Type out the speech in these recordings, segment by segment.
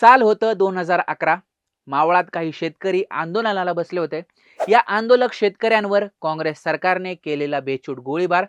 साल होतं दोन हजार अकरा. मावळात काही शेतकरी आंदोलनाला बसले होते. या आंदोलक शेतकऱ्यांवर काँग्रेस सरकारने केलेला बेछूट गोळीबार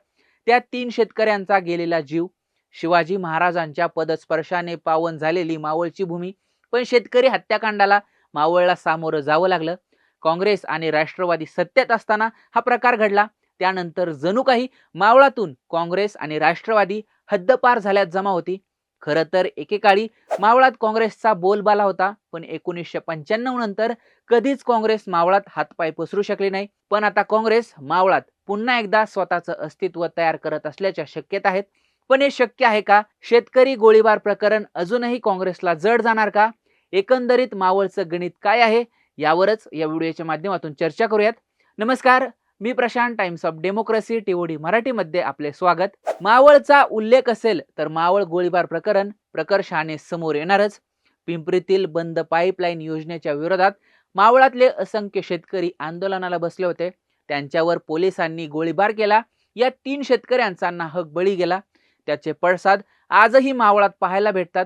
त्या तीन शेतकऱ्यांचा गेलेला जीव शिवाजी महाराजांच्या पदस्पर्शाने पावन झालेली मावळची भूमी पण शेतकरी हत्याकांडाला मावळला सामोरं जावं लागलं. काँग्रेस आणि राष्ट्रवादी सत्तेत असताना हा प्रकार घडला. त्यानंतर जणू काही मावळातून काँग्रेस आणि राष्ट्रवादी हद्दपार झाल्यात जमा होती. खरं तर एकेकाळी मावळात काँग्रेसचा बोलबाला होता पण एकोणीसशे पंच्याण्णव नंतर कधीच काँग्रेस मावळात हातपाय पसरू शकली नाही. पण आता काँग्रेस मावळात पुन्हा एकदा स्वतःचं अस्तित्व तयार करत असल्याच्या शक्यता आहेत. पण हे शक्य आहे का? शेतकरी गोळीबार प्रकरण अजूनही काँग्रेसला जड जाणार का? एकंदरीत मावळचं गणित काय आहे? यावरच या व्हिडिओच्या माध्यमातून चर्चा करूयात. नमस्कार मी Prashant Times of Democracy TOD मराठीमध्ये आपले स्वागत. मावळचा उल्लेख असेल तर मावळ गोळीबार प्रकरण प्रकर्षाने समोर येणारच. पिंपरीतील बंद पाईपलाईन योजनेच्या विरोधात मावळातले असंख्य शेतकरी आंदोलनाला बसले होते. त्यांच्यावर पोलिसांनी गोळीबार केला. या तीन शेतकऱ्यांचा नाहक बळी गेला. त्याचे पडसाद आजही मावळात पाहायला भेटतात.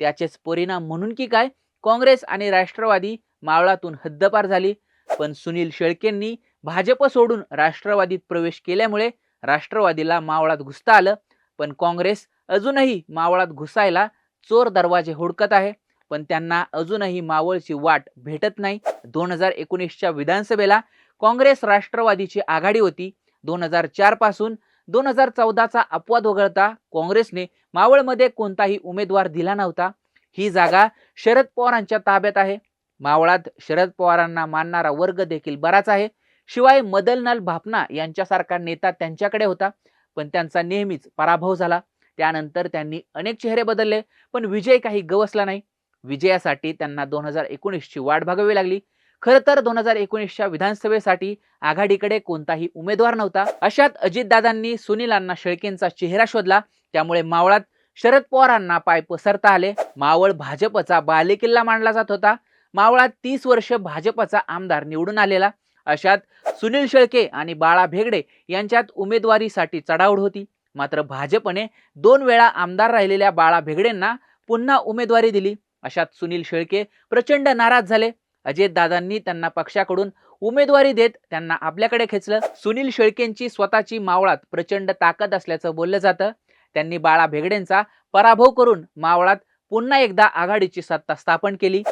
त्याचेच परिणाम म्हणून की काय? काँग्रेस आणि राष्ट्रवादी मावळातून हद्दपार झाली. पण सुनील शेळकेंनी भाजप सोडून राष्ट्रवादीत प्रवेश केल्यामुळे राष्ट्रवादीला मावळात घुसता आलं. पण काँग्रेस अजूनही मावळात घुसायला चोर दरवाजे हुडकत आहे पण त्यांना अजूनही मावळची वाट भेटत नाही. दोन हजार एकोणीसच्या विधानसभेला काँग्रेस राष्ट्रवादीची आघाडी होती. दोन हजार चारपासून दोन हजार चौदाचा अपवाद वगळता काँग्रेसने मावळमध्ये कोणताही उमेदवार दिला नव्हता. ही जागा शरद पवारांच्या ताब्यात आहे. मावळात शरद पवारांना मानणारा वर्ग देखील बराच आहे. शिवाय मदनलाल भापना यांच्यासारखा नेता त्यांच्याकडे होता पण त्यांचा नेहमीच पराभव झाला. त्यानंतर त्यांनी अनेक चेहरे बदलले पण विजय काही गवसला नाही. विजयासाठी त्यांना दोन हजार एकोणीसची वाट बघावी लागली. खरं तर दोन हजार एकोणीसच्या विधानसभेसाठी आघाडीकडे कोणताही उमेदवार नव्हता. अशात अजितदादांनी सुनीलांना शेळकेंचा चेहरा शोधला. त्यामुळे मावळात शरद पवारांना पाय पसरता आले. मावळ भाजपचा बालेकिल्ला मानला जात होता. मावळात तीस वर्ष भाजपचा आमदार निवडून आलेला. अशात सुनील शेळके आणि बाळा भेगडे यांच्यात उमेदवारीसाठी चढावड होती. मात्र भाजपने दोन वेळा आमदार राहिलेल्या बाळा भेगडेंना पुन्हा उमेदवारी दिली. अशात सुनील शेळके प्रचंड नाराज झाले. अजितदादांनी त्यांना पक्षाकडून उमेदवारी देत त्यांना आपल्याकडे खेचलं. सुनील शेळकेंची स्वतःची मावळात प्रचंड ताकद असल्याचं बोललं जातं. त्यांनी बाळा भेगडेंचा पराभव करून मावळात पुन्हा एकदा आघाडीची सत्ता स्थापन केली.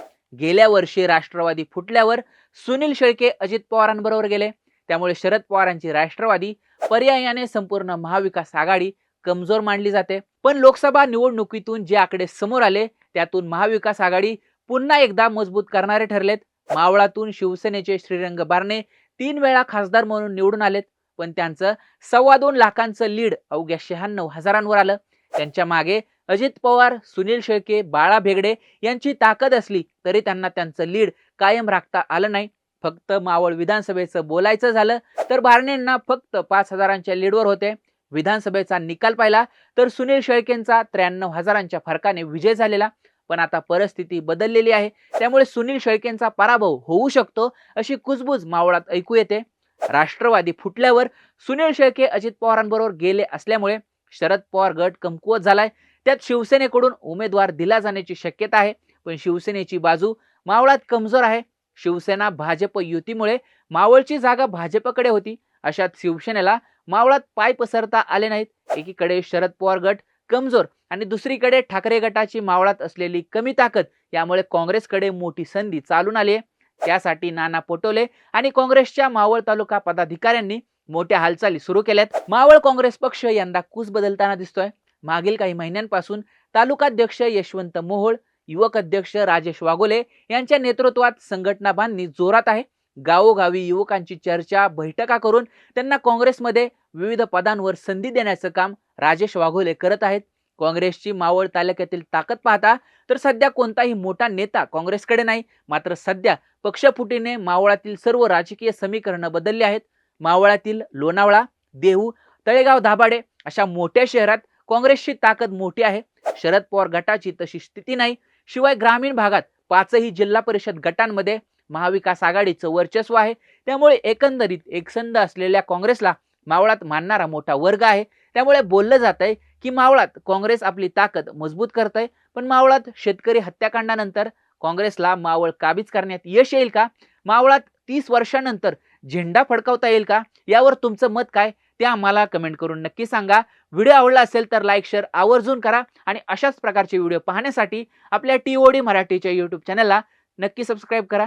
गेल्या वर्षी राष्ट्रवादी फुटल्यावर सुनील शेळके अजित पवारांबरोबर गेले. त्यामुळे शरद पवारांची राष्ट्रवादी पर्यायाने संपूर्ण महाविकास आघाडी कमजोर मानली जाते. पण लोकसभा निवडणुकीतून जे आकडे समोर आले त्यातून महाविकास आघाडी पुन्हा एकदा मजबूत करणारे ठरलेत. मावळातून शिवसेनेचे श्रीरंग बारणे तीन वेळा खासदार म्हणून निवडून आलेत. पण त्यांचं सव्वा दोन लाखांचं लीड अवघ्या शहाण्णव हजारांवर आलं. त्यांच्या मागे अजित पवार सुनील शेळके बाळा भेगडे यांची ताकद असली तरी त्यांना त्यांचं लीड कायम राखता आलं नाही. फक्त मावळ विधानसभेचं बोलायचं झालं तर बारणेंना फक्त पाच हजारांच्या लीडवर होते. विधानसभेचा निकाल पाहिला तर सुनील शेळकेंचा त्र्याण्णव हजारांच्या फरकाने विजय झालेला. पण आता परिस्थिती बदललेली आहे त्यामुळे सुनील शेळकेंचा पराभव होऊ शकतो अशी कुजबूज मावळात ऐकू येते. राष्ट्रवादी फुटल्यावर सुनील शेळके अजित पवारांबरोबर गेले असल्यामुळे शरद पवार गट कमकुवत झालाय. त्यात शिवसेनेकडून उमेदवार दिला जाण्याची शक्यता आहे पण शिवसेनेची बाजू मावळात कमजोर आहे. शिवसेना भाजप युतीमुळे मावळची जागा भाजपकडे होती. अशात शिवसेनेला मावळात पाय पसरता आले नाहीत. एकीकडे शरद पवार गट कमजोर आणि दुसरीकडे ठाकरे गटाची मावळात असलेली कमी ताकद यामुळे काँग्रेसकडे मोठी संधी चालून आली आहे. त्यासाठी नाना पटोले आणि काँग्रेसच्या मावळ तालुका पदाधिकाऱ्यांनी मोठ्या हालचाली सुरू केल्यात. मावळ काँग्रेस पक्ष यंदा कूस बदलताना दिसतोय. मागील काही महिन्यांपासून तालुकाध्यक्ष यशवंत मोहोळ युवक अध्यक्ष राजेश वागोले यांच्या नेतृत्वात संघटना बांधणी जोरात आहे. गावोगावी युवकांची चर्चा बैठका करून त्यांना काँग्रेसमध्ये विविध पदांवर संधी देण्याचं काम राजेश वाघोले करत आहेत. काँग्रेसची मावळ तालुक्यातील ताकद पाहता तर सध्या कोणताही मोठा नेता काँग्रेसकडे नाही. मात्र सध्या पक्षफुटीने मावळातील सर्व राजकीय समीकरणं बदलली आहेत. मावळातील लोणावळा देहू तळेगाव धाबाडे अशा मोठ्या शहरात काँग्रेसची ताकद मोठी आहे. शरद पवार गटाची तशी स्थिती नाही. शिवाय ग्रामीण भागात पाचही जिल्हा परिषद गटांमध्ये महाविकास आघाडीचं वर्चस्व आहे. त्यामुळे एकंदरीत एकसंध असलेल्या काँग्रेसला मावळात मानणारा मोठा वर्ग आहे. त्यामुळे बोललं जात आहे की मावळात काँग्रेस आपली ताकद मजबूत करतंय. पण मावळात शेतकरी हत्याकांडानंतर काँग्रेसला मावळ काबीज करण्यात यश येईल का? मावळात तीस वर्षानंतर झेंडा फडकावता येईल का? यावर तुमचं मत काय? ते आम्हाला कमेंट करून नक्की सांगा. व्हिडिओ आवडला असेल तर लाईक शेअर आवर्जून करा आणि अशाच प्रकारचे व्हिडिओ पाहण्यासाठी आपल्या टी ओ डी मराठीच्या यूट्यूब चॅनलला नक्की सबस्क्राईब करा.